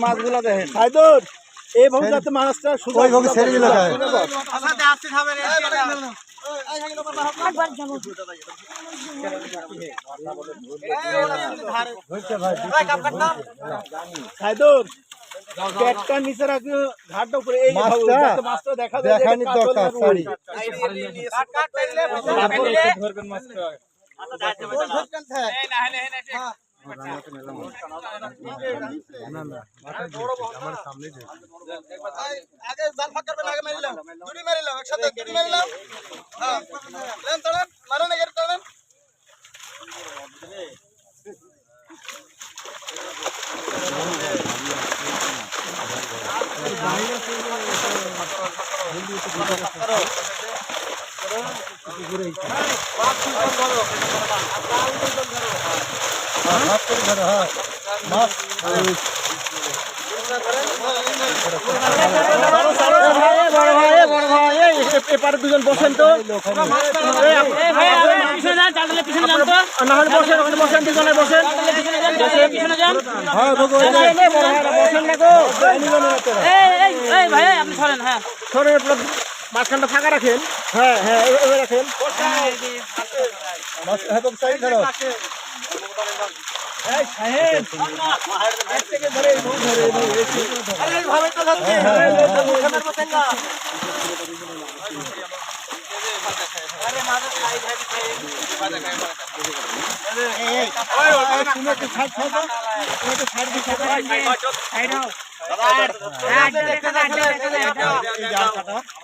মাছগুলো দেখেন এইভাবে যাতে মাছটা সোজা ওইভাবে ছেড়ে দিলে হয়। সাইদুর পেটটা নিচে রাখবে ঘাটটা উপরে এই মাছটা যাতে মাছটা দেখা যায় যে এটা দেখানির কাতল দরকার সরি আগে জাল ফাঁক করবেন আগে মারিলাম এপারে দুজন বসেন তো মাঝখানটা ফাঁকা রাখেন। হ্যাঁ হ্যাঁ রাখেন মাছ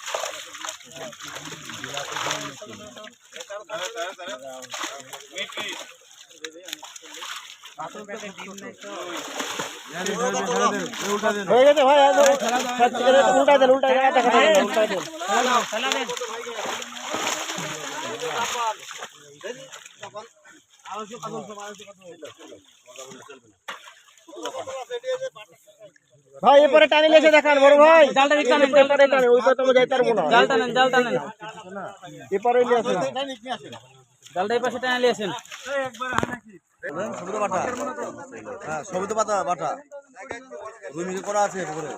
ভাই এই ধরো। উল্টা ভাই এরপরে টানি লেগে দেখান বড় ভাই। জালটা দিক টানেন জালটা টানেন ওই পাশে যাইতে পারব না জাল টানেন জাল টানেন এরপরে নিয়ে আসেন। জালটা এই পাশে টানে নিয়ে আসেন। হ্যাঁ সবিতা পাতা বাটা। দুই মিনিট করা আছে পুকুরে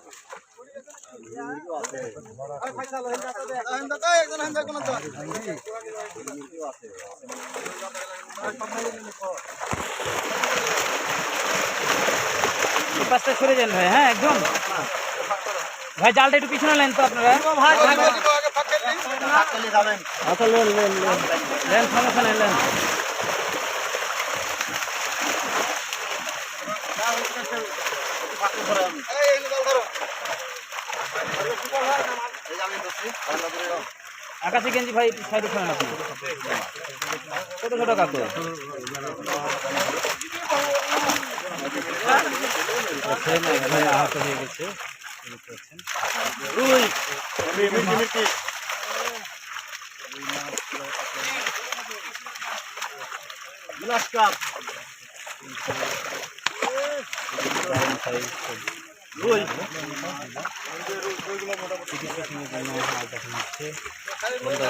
আহেন দাদা একজন আহেন দাদা কোন তো এই পাশটা সরে যান ভাই হ্যাঁ একদম ভাই জালটা একটু পিছনে নেন তো আপনারা ভাই আগে ফাঁক করে দিন আচ্ছা লেন লেন লেন লেন সমস্যা নেই লেন এই আকাশি গেঞ্জি ভাই সাইডে সরেন আপনি। ছোট ছোট এক ভাই আহত হয়ে গেছে দেখতে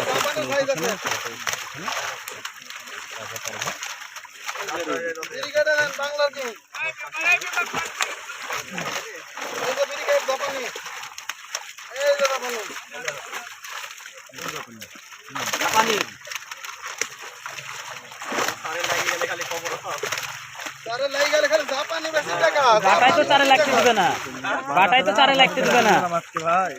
জাপানি ভাই দেখেন ব্রিগেড এলেন বাংলার কি এই যে ব্রিগেড জাপানি এই যে জাপানি জাপানি তারে লাই গেলে খালি জাপানি বেশি টাকা। বাটায় তো চারে লাগতে দিবে না। বাটায় তো চারে লাগতে দিবে না। ভাই।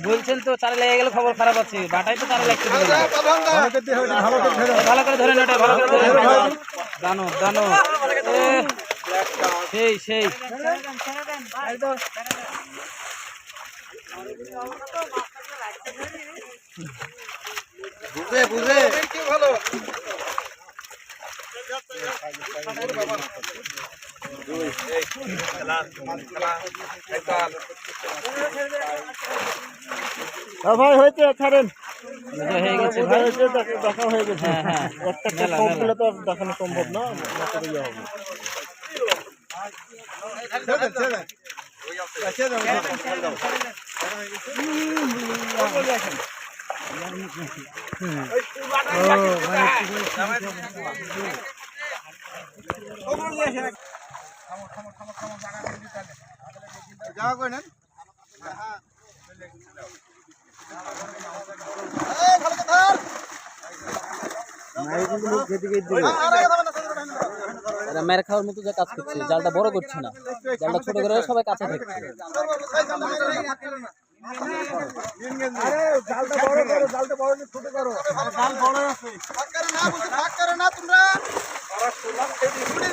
বলছেন তো চারে লেগে গেলে খবর খারাপ আছে। বাটায় তো চারে লাগতে দিবে না। ভালো করে ধরেন ওটা ভালো করে ধরেন দানো দানো এ, সেই সেই। বুঝে বুঝে। ভালো ভাই হয়েছে ছাড়েন। হয়ে গেছে দেখা- হয়ে গেছে হ্যাঁ, হ্যাঁ। একটা তো আর দেখানো সম্ভব না হবে। যাওয়া করে নেন। হ্যাঁ। এরা মেরে খাওয়ার মতো যে কাজ করছে জালটা বড় করছে না জালটা ছোট করে সবাই কাছে থাকছে এই, সামনে মেরে নেই। ভাগ করে না, বলছি, ভাগ করে না তোমরা।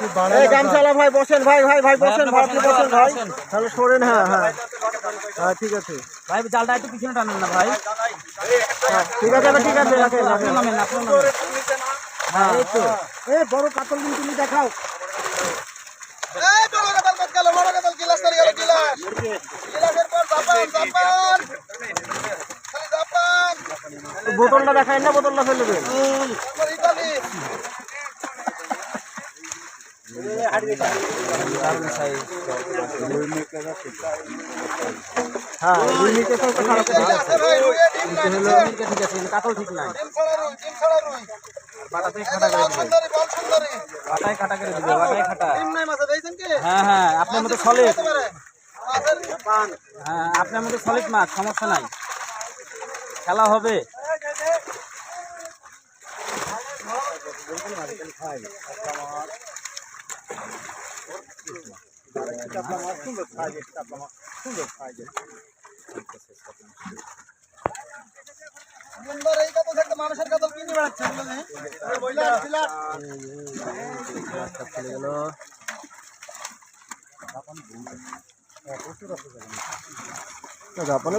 এই গামছালা ভাই বসেন ভাই ভাই ভাই বসেন ভাই আপনি বসেন ভাই। তাহলে সরেন হ্যাঁ হ্যাঁ। হ্যাঁ ঠিক আছে। ভাই জালটা একটু পিছনে টানেন না ভাই। হ্যাঁ, ঠিক আছে ঠিক আছে রাখেন নামেন নামেন। হ্যাঁ এই তো। এই বড় কাতল কিন্তু তুমি দেখাও। এই, বড় কাতাল বাদ গেল, বড় কাতাল গিলাস তৈরি গেল, গিলাস। গিলাসের পর জাপান, জাপান। বোতলটা দেখায় না বোতলটা ফেলে দেবেন তারপর ইতালি। হ্যাঁ দুই মিনিটের তো খারাপ এই আছে ভাই, রুইয়ে ডিম লাগছে। ঠিক আছে ঠিক? হ্যাঁ হ্যাঁ আপনার মতো সলিড হ্যাঁ আপনার মতো সলিড মাছ, সমস্যা নাই খেলা হবে সুন্দর কাতল বিলাট।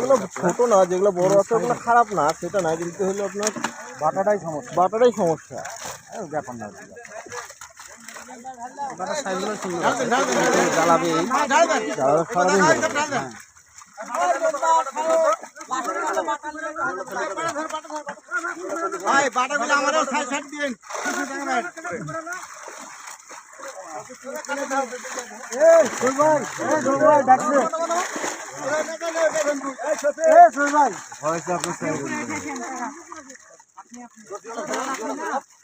গুলো ছোট না, যেগুলো বড় আছে ওগুলো খারাপ না, সেটা না কিন্তু হলো আপনার বাটাটাই সমস্যা। বাটাটাই সমস্যা। না বাটার সাইজগুলো সুন্দর জ্বালাবে। ভাই বাটাগুলো আমারও সাইড সাইড দিন